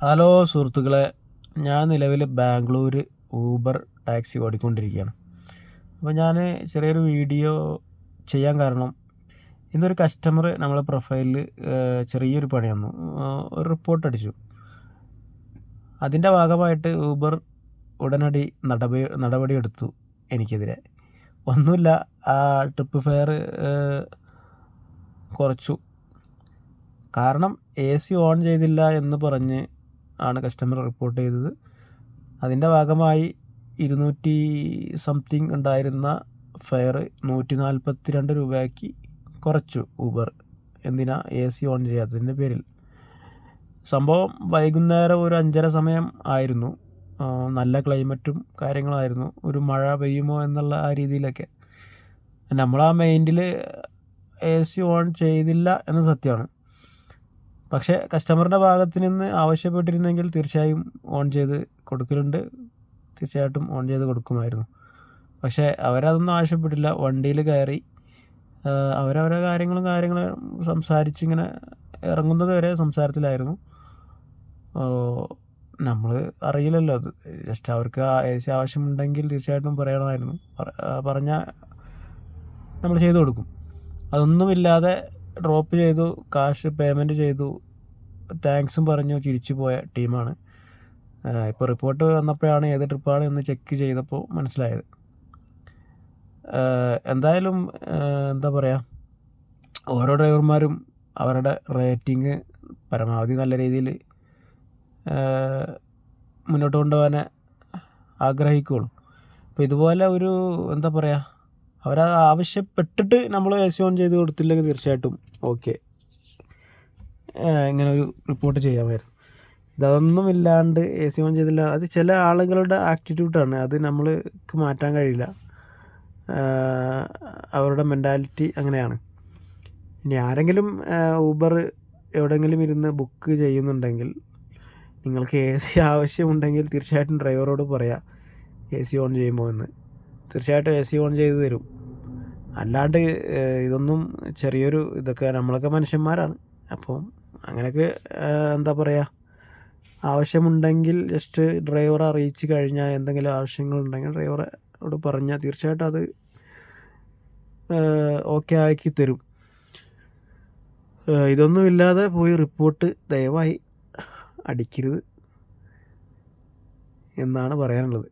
Hello സുഹൃത്തുക്കളെ ഞാൻ നിലവിൽ ബാംഗ്ലൂർ ഊബർ ടാക്സി ഓടിക്കൊണ്ടിരിക്കുകയാണ്. അപ്പോൾ ഞാൻ ചെറിയൊരു വീഡിയോ ചെയ്യാൻ കാരണം ഇന്നൊരു കസ്റ്റമർ നമ്മളെ പ്രൊഫൈലിൽ ചെറിയൊരു പണി വന്നു ഒരു റിപ്പോർട്ട് അടിച്ചു. അതിന്റെ ഭാഗമായിട്ട് ഊബർ ഉടനടി നടപടി നടപടിയെടുത്തു എനിക്കെതിരെ. ഒന്നുമില്ല ആ ട്രിപ്പ് ഫെയർ കുറച്ചു. കാരണം എ സി ഓൺ ചെയ്തില്ല എന്ന് പറഞ്ഞ് ആണ് കസ്റ്റമർ റിപ്പോർട്ട് ചെയ്തത്. അതിന്റെ ഭാഗമായി ഇരുന്നൂറ്റി സംതിങ് ഉണ്ടായിരുന്ന ഫെയർ നൂറ്റി നാൽപ്പത്തി രണ്ട് രൂപയാക്കി കുറച്ചു ഊബർ എന്തിനാ എ സി ഓൺ ചെയ്യാത്തതിന്റെ പേരിൽ. സംഭവം വൈകുന്നേരം ഒരു അഞ്ചര സമയം ആയിരുന്നു. നല്ല ക്ലൈമറ്റും കാര്യങ്ങളായിരുന്നു. ഒരു മഴ പെയ്യുമോ എന്നുള്ള ആ രീതിയിലൊക്കെ. നമ്മൾ ആ മൈൻഡിൽ എ സി ഓൺ ചെയ്തില്ല എന്ന സത്യമാണ്. പക്ഷേ കസ്റ്റമറിന്റെ ഭാഗത്ത് നിന്ന് ആവശ്യപ്പെട്ടിരുന്നെങ്കിൽ തീർച്ചയായും ഓൺ ചെയ്ത് കൊടുക്കലുണ്ട്. തീർച്ചയായിട്ടും ഓൺ ചെയ്ത് കൊടുക്കുമായിരുന്നു. പക്ഷേ അവരതൊന്നും ആവശ്യപ്പെട്ടില്ല. വണ്ടിയിൽ കയറി അവരവരെ കാര്യങ്ങളും കാര്യങ്ങളും സംസാരിച്ച് ഇങ്ങനെ ഇറങ്ങുന്നത് വരെ സംസാരത്തിലായിരുന്നു. നമ്മൾ അറിയില്ലല്ലോ അത്. ജസ്റ്റ് അവർക്ക് ആവശ്യമുണ്ടെങ്കിൽ തീർച്ചയായിട്ടും പറയണമായിരുന്നു. പറഞ്ഞാൽ നമ്മൾ ചെയ്തു കൊടുക്കും. അതൊന്നുമില്ലാതെ ഡ്രോപ്പ് ചെയ്തു കാശ് പേയ്മെന്റ് ചെയ്തു താങ്ക്സും പറഞ്ഞു ചിരിച്ചു പോയ ടീമാണ് ഇപ്പോൾ റിപ്പോർട്ട് വന്നപ്പോഴാണ് ഏത് ട്രിപ്പാണ് എന്ന് ചെക്ക് ചെയ്തപ്പോൾ മനസ്സിലായത്. എന്തായാലും എന്താ പറയുക ഓരോ ഡ്രൈവർമാരും അവരുടെ റേറ്റിംഗ് പരമാവധി നല്ല രീതിയിൽ മുന്നോട്ട് കൊണ്ടുപോകാൻ ആഗ്രഹിക്കുകയുള്ളൂ. അപ്പോൾ ഇതുപോലെ ഒരു എന്താ പറയുക അവരത് ആവശ്യപ്പെട്ടിട്ട് നമ്മൾ എ സി ഓൺ ചെയ്ത് കൊടുത്തില്ലെങ്കിൽ തീർച്ചയായിട്ടും ഓക്കെ ഇങ്ങനെ ഒരു റിപ്പോർട്ട് ചെയ്യാമായിരുന്നു. ഇതൊന്നും ഇല്ലാണ്ട് എ സി ഓൺ ചെയ്തില്ല. അത് ചില ആളുകളുടെ ആറ്റിറ്റ്യൂഡാണ് അത് നമ്മൾക്ക് മാറ്റാൻ കഴിയില്ല. അവരുടെ മെന്റാലിറ്റി അങ്ങനെയാണ്. ഇനി ആരെങ്കിലും ഊബർ എവിടെയെങ്കിലും ഇരുന്ന് ബുക്ക് ചെയ്യുന്നുണ്ടെങ്കിൽ നിങ്ങൾക്ക് എ സി ആവശ്യമുണ്ടെങ്കിൽ തീർച്ചയായിട്ടും ഡ്രൈവറോട് പറയാം എ സി ഓൺ ചെയ്യുമ്പോൾ എന്ന്. തീർച്ചയായിട്ടും എ സി ഓൺ ചെയ്ത് തരും. അല്ലാണ്ട് ഇതൊന്നും ചെറിയൊരു ഇതൊക്കെ നമ്മളൊക്കെ മനുഷ്യന്മാരാണ്. അപ്പം അങ്ങനെയൊക്കെ എന്താ പറയുക ആവശ്യമുണ്ടെങ്കിൽ ജസ്റ്റ് ഡ്രൈവറെ അറിയിച്ച് കഴിഞ്ഞാൽ എന്തെങ്കിലും ആവശ്യങ്ങളുണ്ടെങ്കിൽ ഡ്രൈവറോട് പറഞ്ഞാൽ തീർച്ചയായിട്ടും അത് ഓക്കെ ആക്കി തരും. ഇതൊന്നുമില്ലാതെ പോയി റിപ്പോർട്ട് ദയവായി അടിക്കരുത് എന്നാണ് പറയാനുള്ളത്.